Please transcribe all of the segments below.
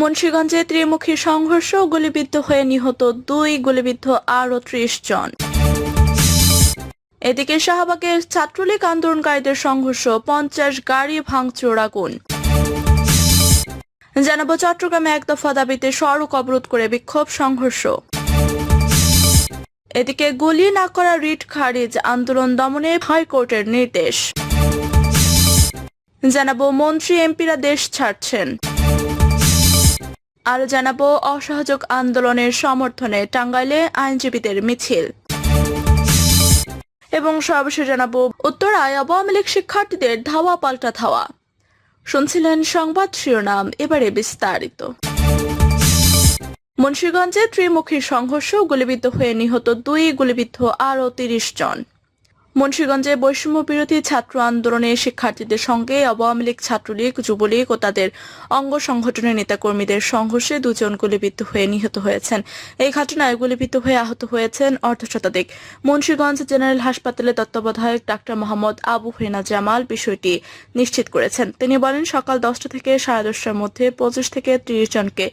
মুন্সীগঞ্জে ত্রিমুখী সংঘর্ষ, গুলিবিদ্ধ হয়ে নিহত দুই, গুলিবিদ্ধ আরও ত্রিশ জন। এদিকে শাহবাগের ছাত্রলীগ আন্দোলনকারীদের সংঘর্ষ, পঞ্চাশ গাড়ি ভাঙচুর আগুন। জানাব চট্টগ্রামে এক দফা দাবিতে সড়ক অবরোধ করে বিক্ষোভ সংঘর্ষ। এদিকে গুলি না করা রিট খারিজ আন্দোলন দমনে হাইকোর্টের নির্দেশ। জানাব মন্ত্রী এমপিরা দেশ ছাড়ছেন। আরও জানাব, অসহযোগ আন্দোলনের সমর্থনে টাঙ্গাইলে আইনজীবীদের মিছিল। এবং সর্বশেষ জানাব, উত্তরায় আওয়ামী লীগ শিক্ষার্থীদের ধাওয়া পাল্টা ধাওয়া। শুনছিলেন সংবাদ শিরোনাম, এবারে বিস্তারিত। মুন্সীগঞ্জে ত্রিমুখী সংঘর্ষ, গুলিবিদ্ধ হয়ে নিহত দুই, গুলিবিদ্ধ আরও তিরিশ জন। মুন্সীগঞ্জে বৈষম্য বিরোধী ছাত্র আন্দোলনে শিক্ষার্থীদের সঙ্গে আওয়ামী লীগ, ছাত্রলীগ, যুবলীগ ও তাদের অঙ্গ সংগঠনের নেতাকর্মীদের সংঘর্ষে দুজন গুলিবিদ্ধ হয়ে নিহত হয়েছেন। এই ঘটনায় গুলিবিদ্ধ হয়ে আহত হয়েছেন অর্ধশতাধিক মুন্সীগঞ্জ জেনারেল হাসপাতালে তত্ত্বাবধায়ক ডাক্তার মোহাম্মদ আবু হেনা জামাল বিষয়টি নিশ্চিত করেছেন। তিনি বলেন, সকাল দশটা থেকে সাড়ে দশটার মধ্যে পঁচিশ থেকে ত্রিশ জনকে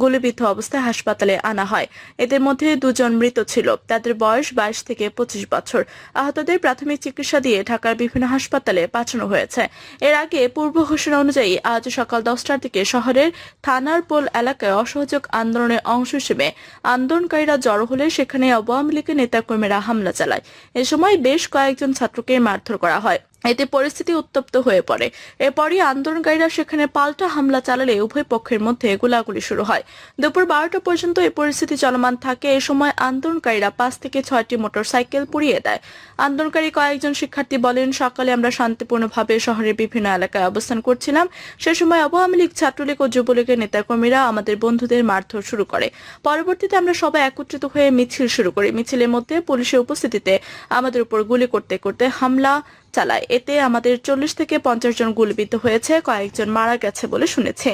গুলিবিদ্ধ অবস্থায় হাসপাতালে আনা হয়। এদের মধ্যে দুজন মৃত ছিল। তাদের বয়স বাইশ থেকে পঁচিশ বছর। আহতদের প্রাথমিক চিকিৎসা দিয়ে ঢাকার বিভিন্ন হাসপাতালে পাঠানো হয়েছে। এর আগে পূর্ব ঘোষণা অনুযায়ী আজ সকাল দশটার দিকে শহরের থানার পোল এলাকায় অসহযোগ আন্দোলনের অংশ হিসেবে আন্দোলনকারীরা জড়ো হলে সেখানে আওয়ামী লীগের নেতাকর্মীরা হামলা চালায়। এ সময় বেশ কয়েকজন ছাত্রকে মারধর করা হয়। এতে পরিস্থিতি উত্তপ্ত হয়ে পড়ে। এরপরই আন্দোলনকারীরা সেখানে পাল্টা হামলা চালালে উভয় পক্ষের মধ্যে গোলাগুলি শুরু হয়। দুপুর বারোটা পর্যন্ত এই পরিস্থিতি চলমান থাকে। এ সময় আন্দোলনকারীরা পাঁচ থেকে ছয়টি মোটরসাইকেল পুড়িয়ে দেয়। আন্দোলনকারী কয়েকজন শিক্ষার্থী বলেন, সকালে আমরা শান্তিপূর্ণভাবে শহরের বিভিন্ন এলাকায় অবস্থান করছিলাম। সে সময় আওয়ামী লীগ ছাত্রলীগ ও যুবলীগের নেতাকর্মীরা আমাদের বন্ধুদের মারধর শুরু করে। পরবর্তীতে আমরা সবাই একত্রিত হয়ে মিছিল শুরু করি। মিছিলের মধ্যে পুলিশের উপস্থিতিতে আমাদের উপর গুলি করতে করতে হামলা চালায়। এতে আমাদের চল্লিশ থেকে পঞ্চাশ জন গুলিবিদ্ধ হয়েছে, কয়েকজন মারা গেছে বলে শুনেছে।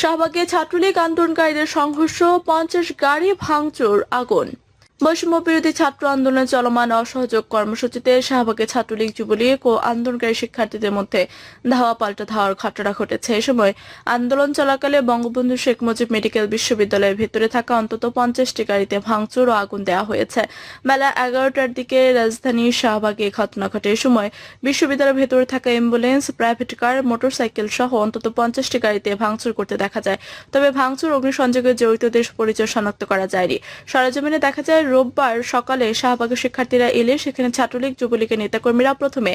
শাহবাগে ছাত্রলীগ আন্দোলনকারীদের সংঘর্ষ, পঞ্চাশ গাড়ি ভাঙচুর, আগুন। বৈষম্য বিরোধী ছাত্র আন্দোলনে চলমান অসহযোগ কর্মসূচিতে শাহবাগে ছাত্রলীগ যুবলীগ ও আন্দোলনকারী শিক্ষার্থীদের মধ্যে ধাওয়া পাল্টা ধাওয়ার ঘটনা ঘটেছে। এ সময় আন্দোলন চলাকালে বঙ্গবন্ধু শেখ মুজিব মেডিকেল বিশ্ববিদ্যালয়ের ভেতরে থাকা অন্তত পঞ্চাশটি গাড়িতে ভাঙচুর ও আগুন দেওয়া হয়েছে। বেলা এগারোটার দিকে রাজধানীর শাহবাগে ঘটনা ঘটে। এ সময় বিশ্ববিদ্যালয়ের ভেতরে থাকা অ্যাম্বুলেন্স, প্রাইভেট কার, মোটরসাইকেল সহ অন্তত পঞ্চাশটি গাড়িতে ভাঙচুর করতে দেখা যায়। তবে ভাঙচুর অগ্নিসংযোগে জড়িতদের পরিচয় শনাক্ত করা যায়নি। সরেজমিনে দেখা যায় রোববার সকালে শাহবাগের শিক্ষার্থীরা এলে সেখানে ছাত্রলীগ যুবলীগের নেতাকর্মীরা প্রথমে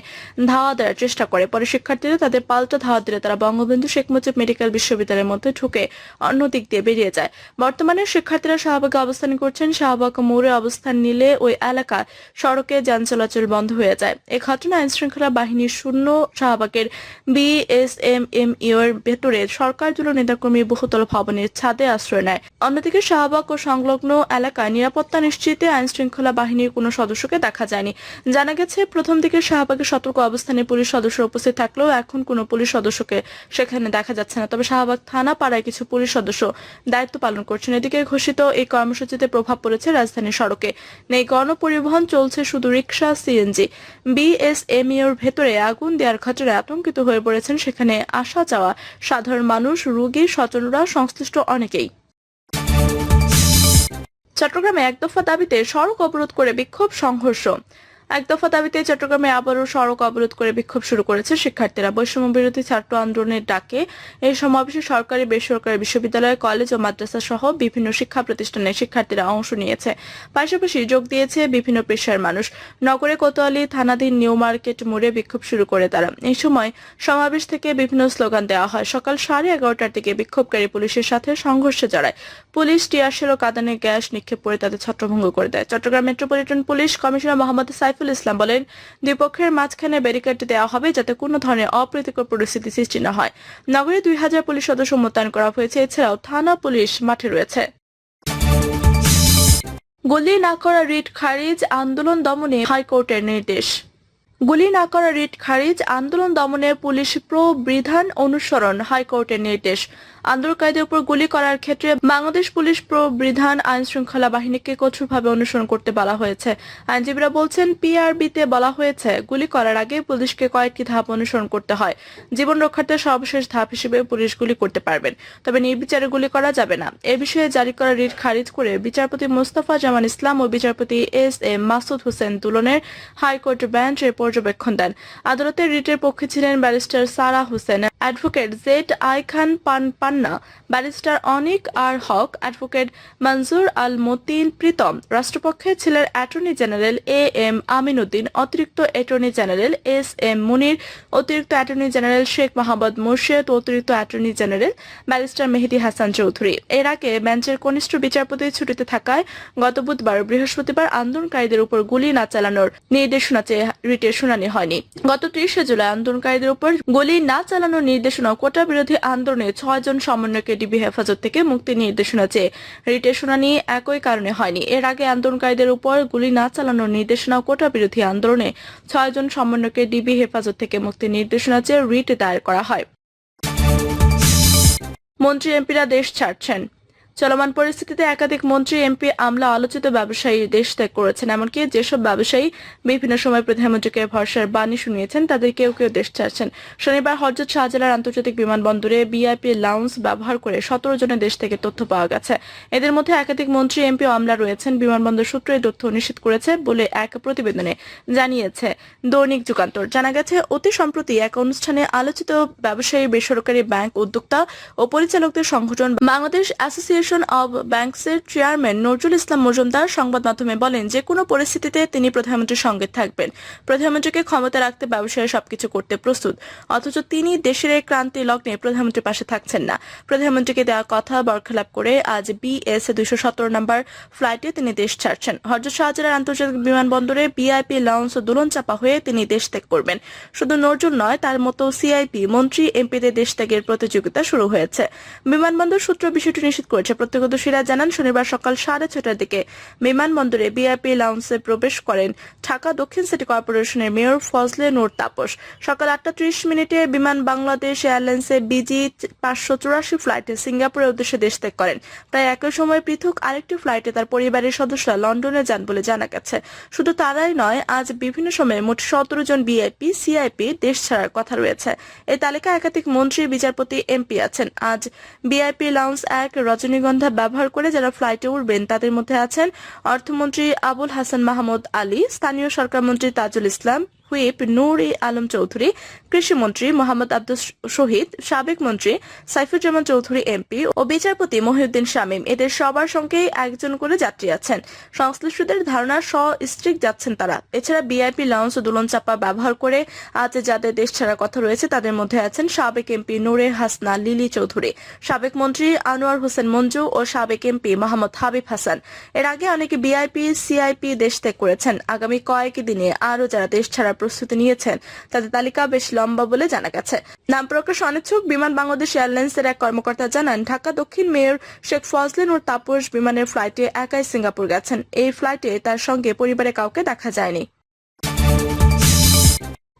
ধাওয়া দেওয়ার চেষ্টা করে। পরে শিক্ষার্থীরা তাদের পাল্টা ধাওয়া দিলে তারা বঙ্গবন্ধু শেখ মুজিব মেডিকেল বিশ্ববিদ্যালয়ের মধ্যে ঢুকে অন্য দিক দিয়ে বেরিয়ে যায়। বর্তমানে শিক্ষার্থীরা শাহবাগে অবস্থান করছেন। শাহবাগ মোড়ে অবস্থান নিলে ওই এলাকা সড়কে যান চলাচল বন্ধ হয়ে যায়। এ ঘটনা আইন শৃঙ্খলা বাহিনীর শূন্য, শাহবাগের বিএসএমএম এর ভেতরে সরকার জন্য নেতাকর্মী বহুতল ভবনের ছাদে আশ্রয় নেয়। অন্যদিকে শাহবাগ ও সংলগ্ন এলাকায় নিরাপত্তা নিশ্চিতে আইন শৃঙ্খলা বাহিনীর কোনো সদস্যকে দেখা যায়নি। জানা গেছে, প্রথম দিকে শাহবাগে সতর্ক অবস্থানে পুলিশ সদস্য উপস্থিত থাকলেও এখন কোনো পুলিশ সদস্যকে সেখানে দেখা যাচ্ছে না। তবে শাহবাগ থানা পাড়ায় কিছু পুলিশ সদস্য দায়িত্ব পালন করছেন। এদিকে ঘোষিত এই কর্মসূচিতে প্রভাব পড়েছে রাজধানীর সড়কে। নেই, গণপরিবহন চলছে শুধু রিক্সা সিএনজি। বিএসএমইউর ভেতরে আগুন দেওয়ার ঘটনায় আতঙ্কিত হয়ে পড়েছেন। সেখানে আসা যাওয়া সাধারণ মানুষ, রোগী সচলরা সংশ্লিষ্ট অনেকেই। চট্টগ্রামে এক দফা দাবিতে সড়ক অবরোধ করে বিক্ষোভ সংঘর্ষ। এক দফা দাবিতে চট্টগ্রামে আবারও সড়ক অবরোধ করে বিক্ষোভ শুরু করেছে শিক্ষার্থীরা। বৈষম্য বিরোধী ছাত্র আন্দোলনের ডাকে এই সমাবেশে সরকারি, বেসরকারি বিশ্ববিদ্যালয়, কলেজ ও মাদ্রাসা সহ বিভিন্ন শিক্ষা প্রতিষ্ঠানের শিক্ষার্থীরা অংশ নিয়েছে। পাশাপাশি যোগ দিয়েছে বিভিন্ন পেশার মানুষ। নগরে কোতোয়ালি থানাধীন নিউ মার্কেট মোড়ে বিক্ষোভ শুরু করে তারা। এই সময় সমাবেশ থেকে বিভিন্ন স্লোগান দেওয়া হয়। সকাল সাড়ে এগারোটার দিকে বিক্ষোভকারী পুলিশের সাথে সংঘর্ষে জড়ায়। পুলিশ টিয়ারশেল ও কাদানে গ্যাস নিক্ষেপ করে তাদের ছত্রভঙ্গ করে দেয়। Chattogram metropolitan police commissioner Mohammad Saiful Islam বলেন, দুই পক্ষের মাঝখানে ব্যারিকেড দেওয়া হবে যাতে কোনো ধরনের অপ্রীতিকর পরিস্থিতি সৃষ্টি না হয়। নগরে দুই হাজার পুলিশ সদস্য মোতায়েন করা হয়েছে, এছাড়াও থানা পুলিশ মাঠে রয়েছে। গুলি না করা রিট খারিজ, আন্দোলন দমনে হাইকোর্টের নির্দেশ। গুলি না করা রিট খারিজ, আন্দোলন দমনে পুলিশ প্রবিধান অনুসরণ হাইকোর্টের নির্দেশ। আন্দোলনকারীদের উপর গুলি করার ক্ষেত্রে বাংলাদেশ পুলিশ প্রবিধান আইন শৃঙ্খলা বাহিনীকে কঠোরভাবে অনুসরণ করতে বলা হয়েছে। আইনজীবীরা বলছেন, পিআরবিতে বলা হয়েছে, গুলি করার আগে পুলিশকে কয়েকটি ধাপ অনুসরণ করতে হয়। জীবন রক্ষার্থে সর্বশেষ ধাপ হিসেবে পুলিশ গুলি করতে পারবেন। তবে নির্বিচারে গুলি করা যাবে না। এ বিষয়ে জারি করা রিট খারিজ করে বিচারপতি মোস্তফা জামান ইসলাম ও বিচারপতি এস এম মাসুদ হোসেন তুলনের হাইকোর্ট বেঞ্চ এর পর্যবেক্ষণ দেন। আদালতের রিটের পক্ষে ছিলেন barrister Sara Hossain. Advocate Z I Khan পান পান Panna barrister Anik R Haque advocate Manzur Al Matin Preetom রাষ্ট্রপক্ষে ছিলেন attorney general A M Aminuddin, অতিরিক্ত attorney general S M Munir, অতিরিক্ত অ্যাটর্নি জেনারেল শেখ মোহাম্মদ মুর্শেদ, অতিরিক্ত attorney general barrister Mehedi Hasan Chowdhury. এর আগে বেঞ্চের কনিষ্ঠ বিচারপতি ছুটিতে থাকায় গত বুধবার বৃহস্পতিবার আন্দোলনকারীদের উপর গুলি না চালানোর নির্দেশনা চেয়ে রিটের শুনানি হয়নি। গত ত্রিশে জুলাই আন্দোলনকারীদের উপর গুলি না চালানোর নির্দেশনা কোটা বিরোধী আন্দোলনে ছয় জন সমন্বয়কে ডিবি হেফাজত থেকে মুক্তি নির্দেশনা চেয়ে রিটের শুনানি একই কারণে হয়নি। এর আগে আন্দোলনকারীদের উপর গুলি না চালানোর নির্দেশনা কোটা বিরোধী আন্দোলনে ছয়জন সমন্বয়কে ডিবি হেফাজত থেকে মুক্তি নির্দেশনা চেয়ে রিট দায়ের করা হয়। মন্ত্রী এমপিরা দেশ ছাড়ছেন। চলমান পরিস্থিতিতে একাধিক মন্ত্রী, এমপি, আমলা, আলোচিত ব্যবসায়ী দেশ ত্যাগ করেছেন। এমনকি যেসব ব্যবসায়ী বিভিন্ন সময় প্রধানমন্ত্রীকে ভরসার বাণী শুনিয়েছেন, তাদের কেউ কেউ দেশ ছাড়ছেন। শনিবার হজরত শাহজালাল আন্তর্জাতিক বিমানবন্দরে বিআইপি লাউন্স ব্যবহার করে সতেরো জনের দেশ থেকে তথ্য পাওয়া গেছে। এদের মধ্যে একাধিক মন্ত্রী, এমপি আমলা রয়েছেন। বিমানবন্দর সূত্র তথ্য নিশ্চিত করেছে বলে এক প্রতিবেদনে জানিয়েছে দৈনিক যুগান্তর। জানা গেছে, অতি সম্প্রতি এক অনুষ্ঠানে আলোচিত ব্যবসায়ী বেসরকারি ব্যাংক উদ্যোক্তা ও পরিচালকদের সংগঠন বাংলাদেশ অ্যাসোসিয়েশন অব ব্যাংকসের চেয়ারম্যান নজরুল ইসলাম মজুমদার সংবাদ মাধ্যমে বলেন, যে কোনো পরিস্থিতিতে তিনি প্রধানমন্ত্রীর সঙ্গে থাকবেন। প্রধানমন্ত্রীকে ক্ষমতা রাখতে ব্যবসায়ী সবকিছু করতে প্রস্তুত। অথচ তিনি দেশের এই ক্রান্তি লগ্নে প্রধানমন্ত্রীর পাশে থাকছেন না। প্রধানমন্ত্রীকে দেওয়া কথা বরখেলাপ করে আজ বিএস দুইশো সতেরো নম্বর ফ্লাইটে তিনি দেশ ছাড়ছেন। হজরত শাহজালাল আন্তর্জাতিক বিমানবন্দরে বিআইপি ও দুলন চাপা হয়ে তিনি দেশ ত্যাগ করবেন। শুধু নজরুল নয়, তার মতো সিআইপি মন্ত্রী, এমপিদের দেশ ত্যাগের প্রতিযোগিতা শুরু হয়েছে। বিমানবন্দর সূত্র বিষয়টি নিশ্চিত করেছে প্রত্যক্ষদর্শীরা জানান, শনিবার সকাল সাড়ে ছটার দিকে বিমানবন্দরে বিআইপি লাউন্সে প্রবেশ করেন ঢাকা দক্ষিণ সিটি কর্পোরেশনের মেয়র ফজলে নূর তাপস। সকাল আটটা ত্রিশ মিনিটে বিমান বাংলাদেশ এয়ারলাইন্সে বিজি পাঁচশো চুরাশি ফ্লাইটে সিঙ্গাপুরের উদ্দেশ্যে দেশ ত্যাগ করেন। তাই একই সময় পৃথক আরেকটি ফ্লাইটে তার পরিবারের সদস্যরা লন্ডনে যান বলে জানা গেছে। শুধু তারাই নয়, আজ বিভিন্ন সময়ে মোট সতেরো জন বিআইপি সিআইপি দেশ ছাড়ার কথা রয়েছে। এই তালিকায় একাধিক মন্ত্রী, বিচারপতি এমপি আছেন। আজ বিআইপি লাউন্স এক রজনীগন্ধা ব্যবহার করে যারা ফ্লাইটে উঠবেন, তাদের মধ্যে আছেন অর্থমন্ত্রী আবুল হাসান মাহমুদ আলী, স্থানীয় সরকার মন্ত্রী তাজুল ইসলাম হুইপ নূর ই আলম চৌধুরী কৃষিমন্ত্রী মোহাম্মদ আব্দুল শহীদ, সাবেক মন্ত্রী সাইফুজ্জামান চৌধুরী এমপি ও বিচারপতি মহিউদ্দিন শামীম। এদের সবার সঙ্গেই একজন করে যাত্রী আছেন। সংশ্লিষ্টদের ধারণা স স্ট্রিক যাচ্ছেন তারা। এছাড়া বিআইপি লাউন্স ও দুলন চাপা ব্যবহার করে আজ যাদের দেশ ছাড়ার কথা রয়েছে, তাদের মধ্যে আছেন সাবেক এমপি নূরে হাসনা, লিলি চৌধুরী, সাবেক মন্ত্রী আনোয়ার হোসেন মঞ্জু ও সাবেক এমপি মোহাম্মদ হাবিব হাসান। এর আগে অনেকে বিআইপি, সিআইপি দেশ ত্যাগ করেছেন। আগামী কয়েক দিনে আরও যারা দেশ ছাড়ার প্রস্তুতি নিয়েছেন। তাদের তালিকা বেশ লম্বা বলে জানা গেছে। নাম প্রকাশ অনিচ্ছুক বিমান বাংলাদেশ এয়ারলাইন্সের এক কর্মকর্তা জানান, ঢাকা দক্ষিণ মেয়র শেখ ফজলিন ও তাপস বিমানের ফ্লাইটে একাই সিঙ্গাপুর গেছেন। এই ফ্লাইটে তার সঙ্গে পরিবারে কাউকে দেখা যায়নি।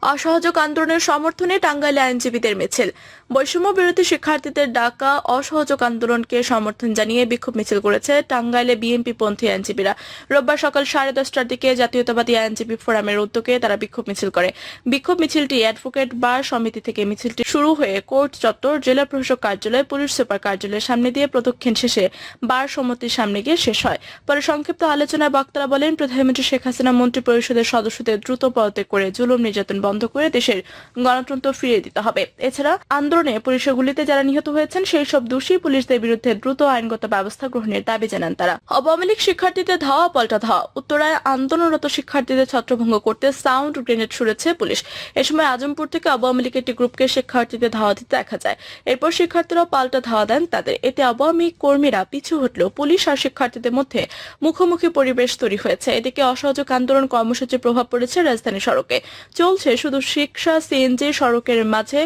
অসহযোগ আন্দোলনের সমর্থনে টাঙ্গাইলে আইনজীবীদের মিছিল। বৈষম্য বিরোধী শিক্ষার্থীদের ডাকা অসহযোগ আন্দোলনকে সমর্থন জানিয়ে বিক্ষোভ মিছিল করেছে টাঙ্গাইলে বিএনপি পন্থী আইনজীবীরা। রোববার সকাল সাড়ে দশটার দিকে জাতীয়তাবাদী আইনজীবী ফোরামের উদ্যোগে তারা বিক্ষোভ মিছিল করে। বিক্ষোভ মিছিলটি অ্যাডভোকেট বার সমিতি থেকে মিছিলটি শুরু হয়ে কোর্ট চত্বর, জেলা প্রশাসক কার্যালয়, পুলিশ সুপার কার্যালয়ের সামনে দিয়ে প্রদক্ষিণ শেষে বার সমিতির সামনে গিয়ে শেষ হয়। পরে সংক্ষিপ্ত আলোচনায় বক্তারা বলেন, প্রধানমন্ত্রী শেখ হাসিনা মন্ত্রী পরিষদের সদস্যদের দ্রুত পদত্যাগ করে জুলুম নির্যাতন বন্ধ করে দেশের গণতন্ত্র ফিরিয়ে দিতে হবে। এছাড়া আন্দোলনে পুলিশের গুলিতে যারা নিহত হয়েছেন সেই সব দোষী পুলিশদের বিরুদ্ধে দ্রুত আইনগত ব্যবস্থা গ্রহণের দাবি জানান তারা। আওয়ামী লীগ শিক্ষার্থীদের ধাওয়া পাল্টা ধাওয়া উত্তরায় আন্দোলনরত শিক্ষার্থীদের ছত্রভঙ্গ করতে সাউন্ড গ্রেনেড ছুড়েছে পুলিশ। এ সময় আজমপুর থেকে আওয়ামী লীগের একটি গ্রুপকে শিক্ষার্থীদের ধাওয়া দিতে দেখা যায়। এরপর শিক্ষার্থীরা পাল্টা ধাওয়া দেন তাদের। এতে আওয়ামী কর্মীরা পিছু হটলেও পুলিশ আর শিক্ষার্থীদের মধ্যে মুখোমুখি পরিবেশ তৈরি হয়েছে। এদিকে অসহযোগ আন্দোলন কর্মসূচির প্রভাব পড়েছে রাজধানী সড়কে। চলছে শুধু শিক্ষা সিএনজি সড়কের মাঝে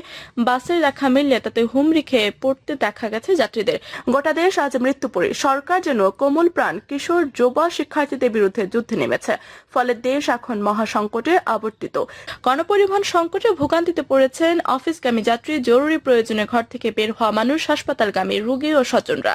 বাসের দেখা মিললে তাতে হুমড়ি খেয়ে পড়তে দেখা গেছে যাত্রীদের। গোটা দেশ আজ মৃত্যুপুরী। সরকার যেন কোমল প্রাণ কিশোর, যুবা শিক্ষার্থীদের বিরুদ্ধে যুদ্ধে নেমেছে। ফলে দেশ এখন মহাসংকটে আবর্তিত। গণপরিবহন সংকটে ভোগান্তিতে পড়েছেন অফিসগামী যাত্রী, জরুরি প্রয়োজনে ঘর থেকে বের হওয়া মানুষ, হাসপাতালগামী রোগী ও স্বজনরা।